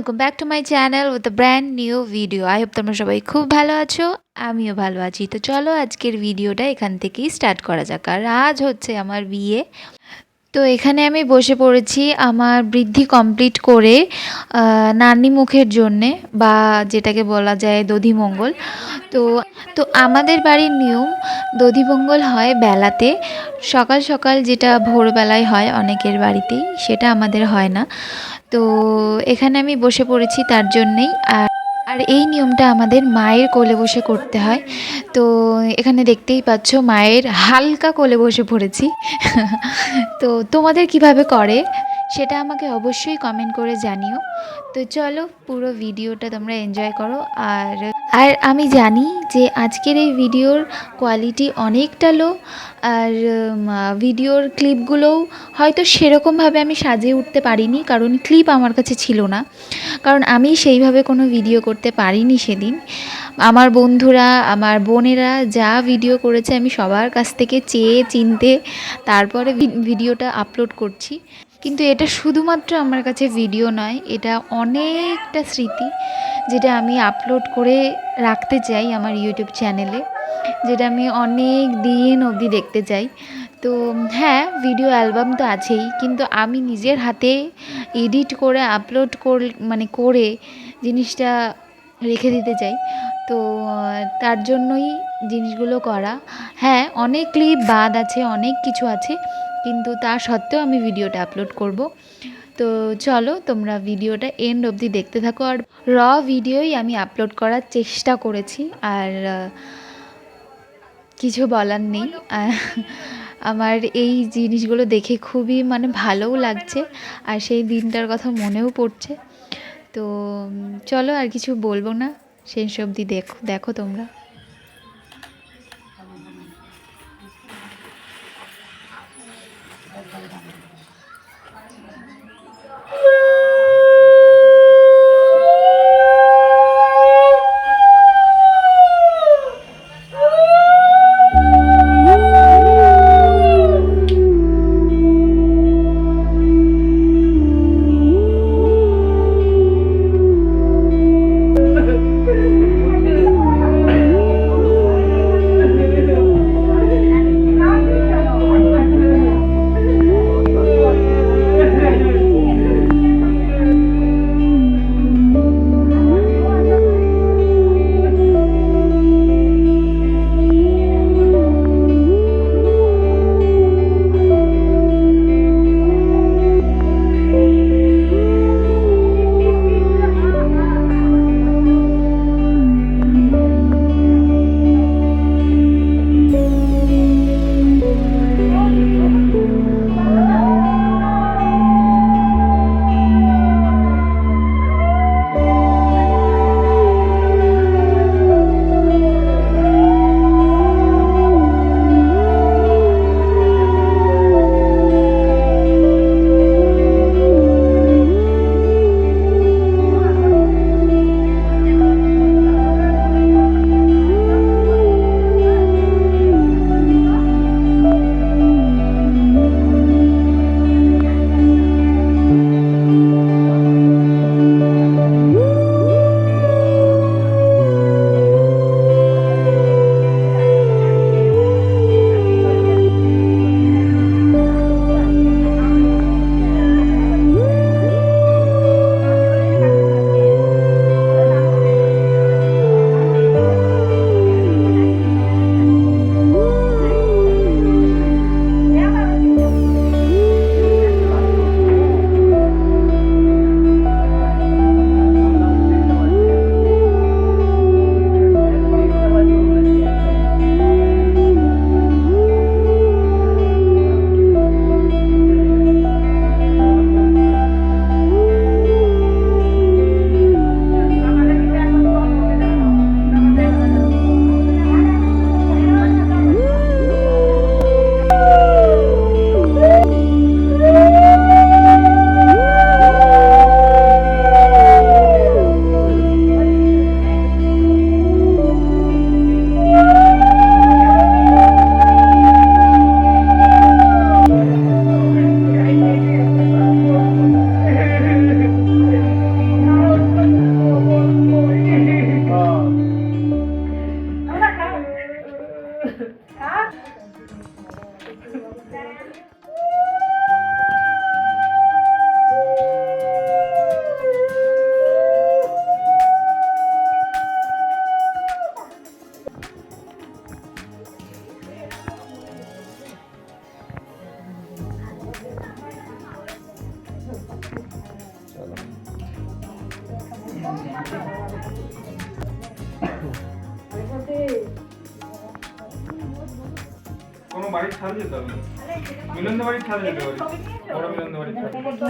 Welcome back to my channel with brand new video I hope তোমরা সবাই খুব ভালো আছো, আমিও ভালো আছি। তো চলো আজকের ভিডিওটা এখান থেকেই স্টার্ট করা যাক। আর আজ হচ্ছে আমার বিয়ে। তো এখানে আমি বসে পড়েছি আমার বৃদ্ধি কমপ্লিট করে নানি মুখের জন্যে বা যেটাকে বলা যায় দধিমঙ্গল তো তো আমাদের বাড়ির নিয়ম দধিমঙ্গল হয় বেলাতে। সকাল সকাল যেটা ভোরবেলায় হয় অনেকের বাড়িতেই, সেটা আমাদের হয় না। তো এখানে আমি বসে পড়েছি তার জন্যেই। আর আর এই নিয়মটা আমাদের মায়ের কোলে বসে করতে হয়। তো এখানে দেখতেই পাচ্ছ মায়ের হালকা কোলে বসে পড়েছি। তো তোমাদের কীভাবে করে সেটা আমাকে অবশ্যই কমেন্ট করে জানিও। তো চলো পুরো ভিডিওটা তোমরা এনজয় করো। আর আর আমি জানি যে আজকের এই ভিডিওর কোয়ালিটি অনেকটা লো আর ভিডিওর ক্লিপগুলোও হয়তো সেরকমভাবে আমি সাজিয়ে উঠতে পারিনি, কারণ ক্লিপ আমার কাছে ছিল না। কারণ আমি সেইভাবে কোনো ভিডিও করতে পারিনি সেদিন। আমার বন্ধুরা, আমার বোনেরা যা ভিডিও করেছে আমি সবার কাছ থেকে চেয়ে, চিনতে, তারপরে ভিডিওটা আপলোড করছি। কিন্তু এটা শুধুমাত্র আমার কাছে ভিডিও নয়, এটা অনেকটা স্মৃতি যেটা আমি আপলোড করে রাখতে চাই আমার ইউটিউব চ্যানেলে যেটা আমি অনেক দিন অবধি দেখতে চাই। তো হ্যাঁ ভিডিও অ্যালবাম তো আছেই, কিন্তু আমি নিজের হাতে এডিট করে আপলোড কর মানে করে জিনিসটা রেখে দিতে চাই। তো তার জন্যই জিনিসগুলো করা। হ্যাঁ অনেক ক্লিপ বাদ আছে, অনেক কিছু আছে কিন্তু তা সত্ত্বেও আমি ভিডিওটা আপলোড করব। তো চলো, তোমরা ভিডিওটা এন্ড অবধি দেখতে থাকো। আর র ভিডিওই আমি আপলোড করার চেষ্টা করেছি। আর, কিছু বলার নেই। আমার এই জিনিসগুলো দেখে খুবই মানে ভালোও লাগছে। আর সেই দিনটার কথা মনেও পড়ছে। তো, চলো আর কিছু বলব না। শেষ অবধি দেখো দেখো তোমরা।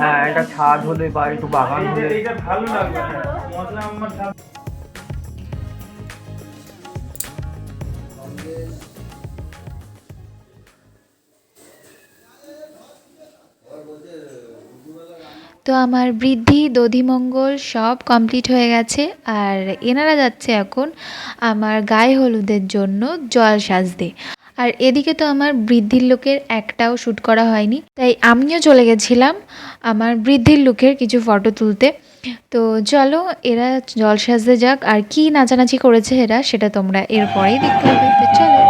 হ্যাঁ একটা ছাদ হলে বা একটু বাগান হলে। ভালো লাগবে হ্যাঁ। মশলা আমার তো আমার বৃদ্ধি দধিমঙ্গল সব কমপ্লিট হয়ে গেছে আর এনারা যাচ্ছে এখন আমার গায়ে হলুদের জন্য জল সাজতে। আর এদিকে তো আমার বৃদ্ধির লোকের একটাও শ্যুট করা হয়নি। তাই আমিও চলে গেছিলাম আমার বৃদ্ধির লোকের কিছু ফটো তুলতে। তো চলো, এরা জল সাজতে যাক, আর কি নাচানাচি করেছে এরা, সেটা তোমরা এরপরেই দেখতে হবে তো চলো।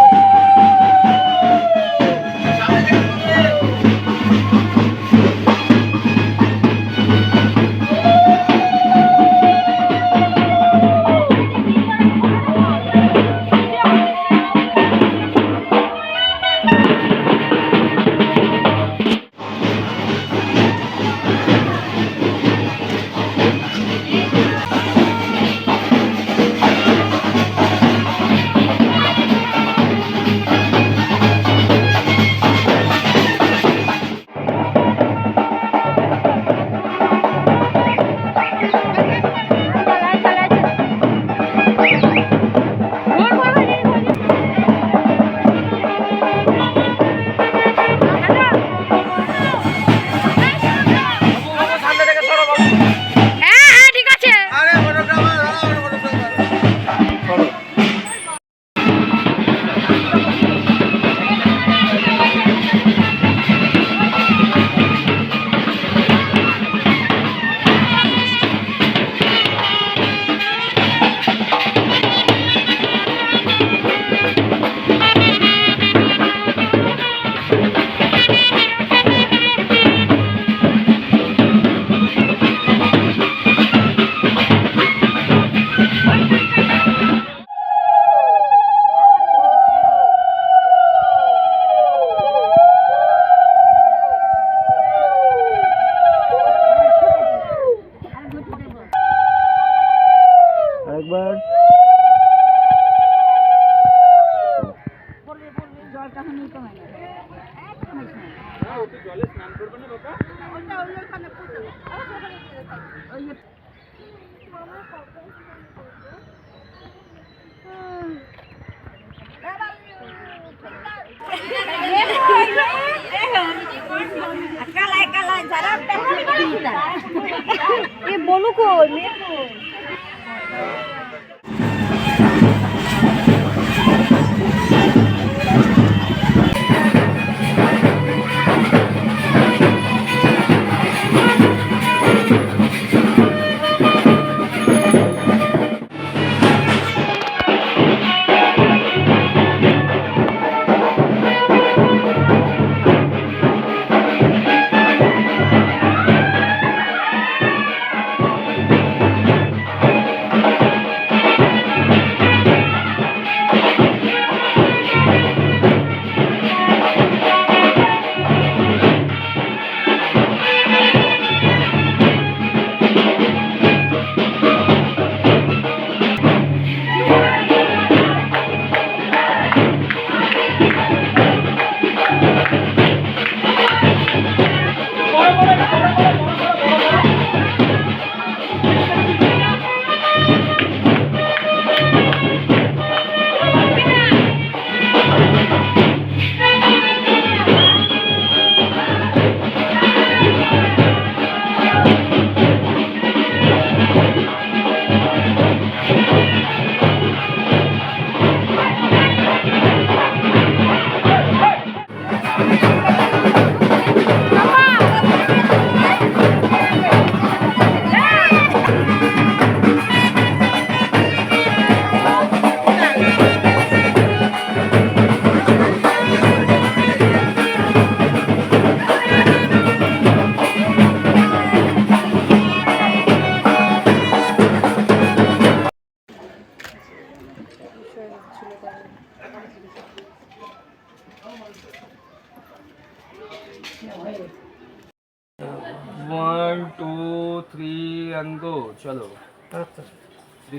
বলুক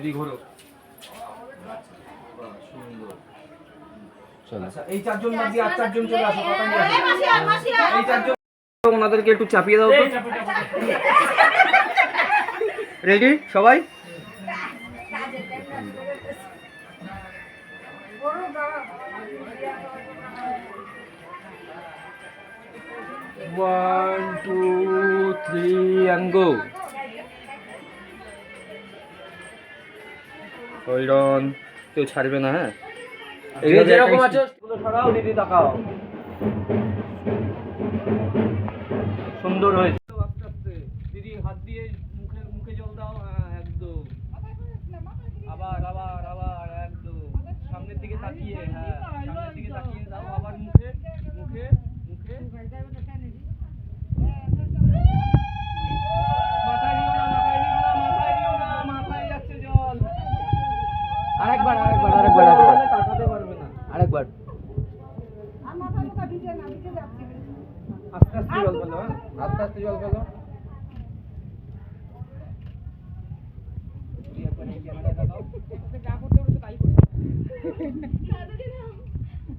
দিদি ঘোরো। আচ্ছা, এই চারজন বাদ দিয়ে আর চারজন চলে আসো। এই চারজন ওনাদেরকে একটু চাপিয়ে দাও তো। রেডি সবাই? One two three and go ওইরন কেউ ছাড়বে না হ্যাঁ? যেরকম আছো সরাও দিদি তাকাও। সুন্দর হয়েছে। আস্তে আস্তে। দিদি হাত দিয়ে মুখে মুখে জল দাও। হ্যাঁ একদম। আবার আবার আবার একদম। সামনের দিকে তাকিয়ে হ্যাঁ সামনের দিকে তাকিয়ে দাও আবার মুখে।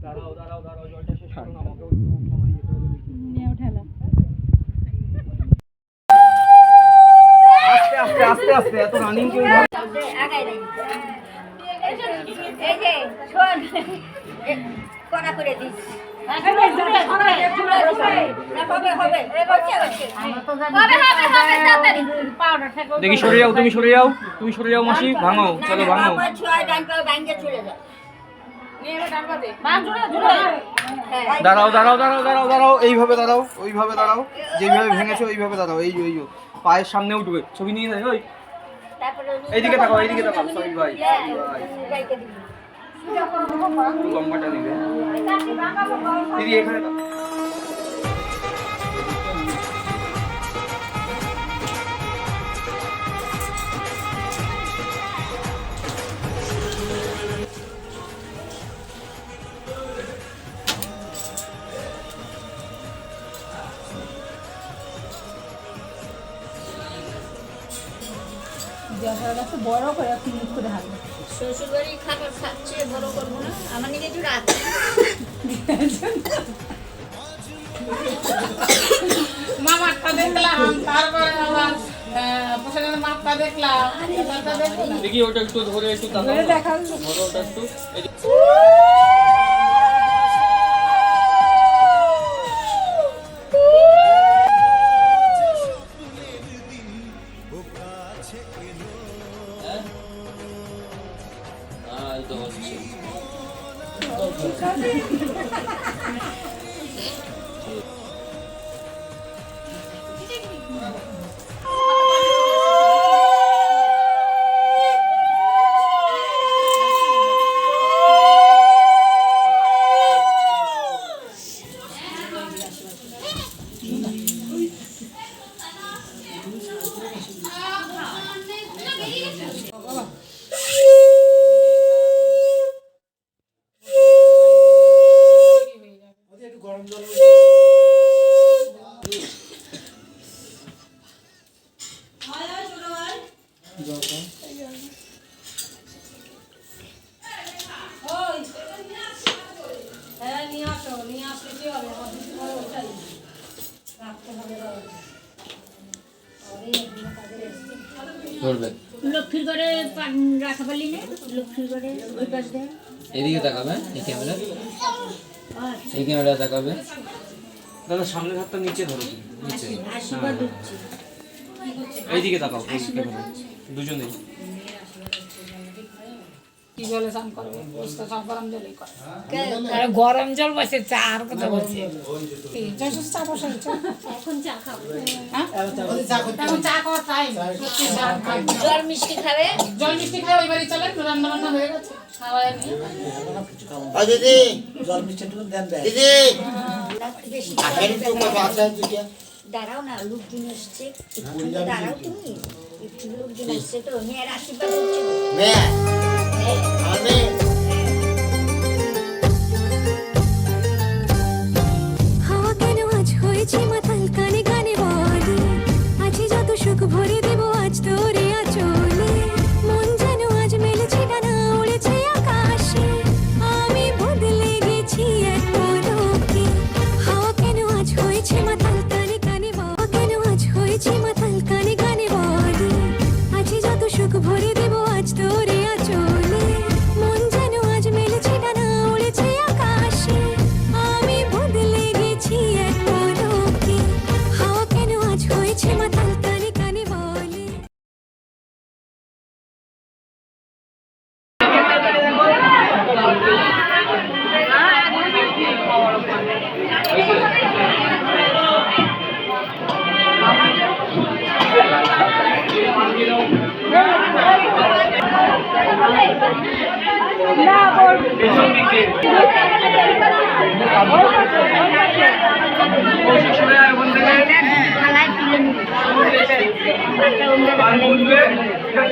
দাঁড়াও দাঁড়াও দাঁড়াও জলটা শেষ করুন আমাকেও একটু সময় আস্তে আস্তে আস্তে আস্তে এত রানিং কেউ এই যে শোন কড়া করে দিস। দেখি সরে যাও, তুমি সরে যাও, তুমি সরে যাও মাসি ভাঙো চলো ভাঙো। দাঁড়াও দাঁড়াও দাঁড়াও দাঁড়াও দাঁড়াও, এইভাবে দাঁড়াও, ওইভাবে দাঁড়াও, যেইভাবে ভেঙেছো ওইভাবে দাঁড়াও, এই যে। পায়ের সামনে উঠবে, ছবি নিয়ে নেয় ওই এইদিকে তাকাও এইদিকে তাকাও সরি ভাই লম্বাটা নিবে। দিদি এখানে দাও। শ্বশুর বাড়ি খাবার খাচ্ছে বড় করব না আমার নিজে একটু রাত। মামারটা দেখলাম তারপরে আবার প্রসাদের মাপটা দেখলাম দেখি ওটা একটু ধরে একটু ধরো ওটা একটু। এই যে- এদিকে তাকাবে এই ক্যামেরা এই ক্যামেরা তাকাবে। দাদা সামনের হাতটা নিচে ধরো। নিচে। এইদিকে তাকাও দুজনেই। কি জলে স্নান করবে বুঝতে সব গরম জলেই করে। আরে গরম জল বসে চা আর কথা বলছে চা বসে এখন চা খাব। হ্যাঁ? এখন চা খাওয়ার টাইম জল মিষ্টি খাবে? জল মিষ্টি ওই বাড়ি চলেন রান্না বান্না হয়ে গেছে। দিদি। দিদি। দাঁড়াও না লোকজন এসছে। দাঁড়াও তুমি। লোকজন এসছে তো মেয়ের আশীর্বাদ হচ্ছে। মেয়ে। আমি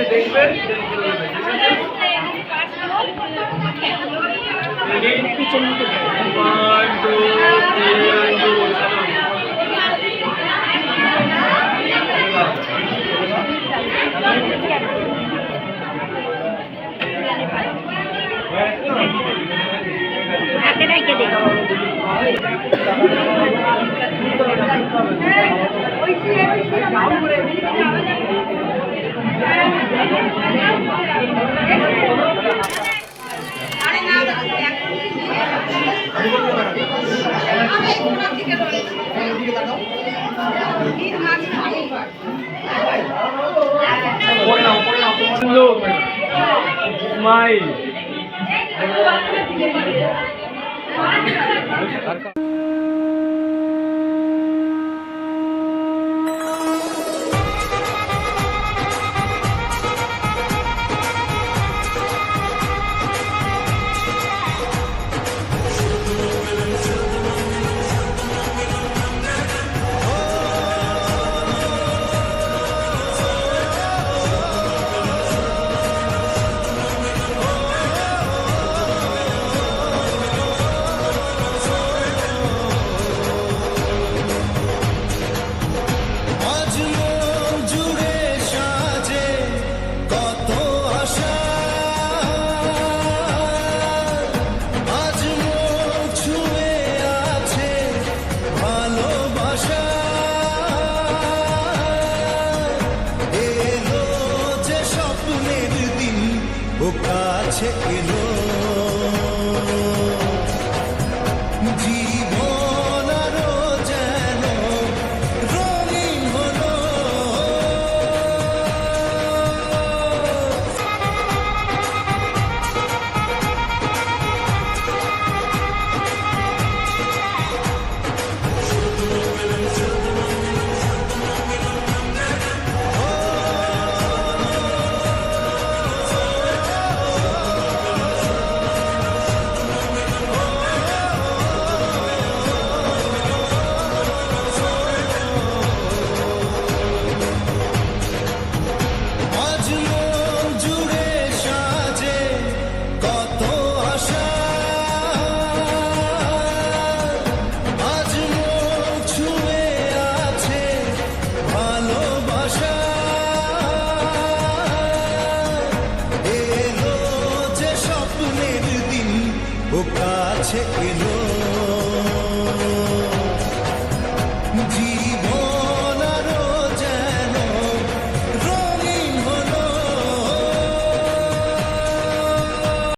এসে দেখবে ওয়ান টু থ্রি হাতে রাখে দেখো ওই সে ওই সে Gracias. olvidó.